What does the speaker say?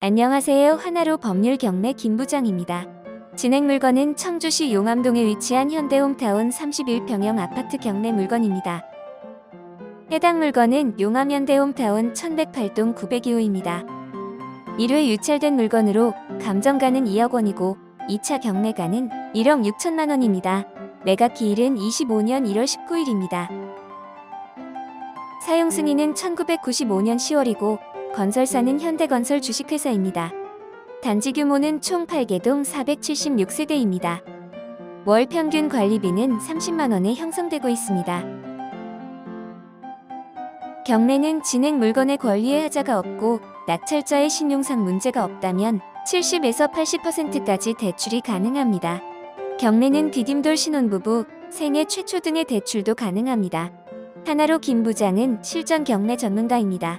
안녕하세요. 하나로 법률 경매 김부장입니다. 진행 물건은 청주시 용암동에 위치한 현대홈타운 31평형 아파트 경매 물건입니다. 해당 물건은 용암 현대홈타운 1108동 902호입니다. 1회 유찰된 물건으로 감정가는 2억 원이고 2차 경매가는 1억 6천만 원입니다. 매각 기일은 25년 1월 19일입니다. 사용 승인은 1995년 10월이고 건설사는 현대건설 주식회사입니다. 단지 규모는 총 8개동 476세대입니다. 월 평균 관리비는 30만 원에 형성되고 있습니다. 경매는 진행 물건의 권리에 하자가 없고 낙찰자의 신용상 문제가 없다면 70에서 80%까지 대출이 가능합니다. 경매는 디딤돌 신혼부부, 생애 최초 등의 대출도 가능합니다. 하나로 김 부장은 실전 경매 전문가입니다.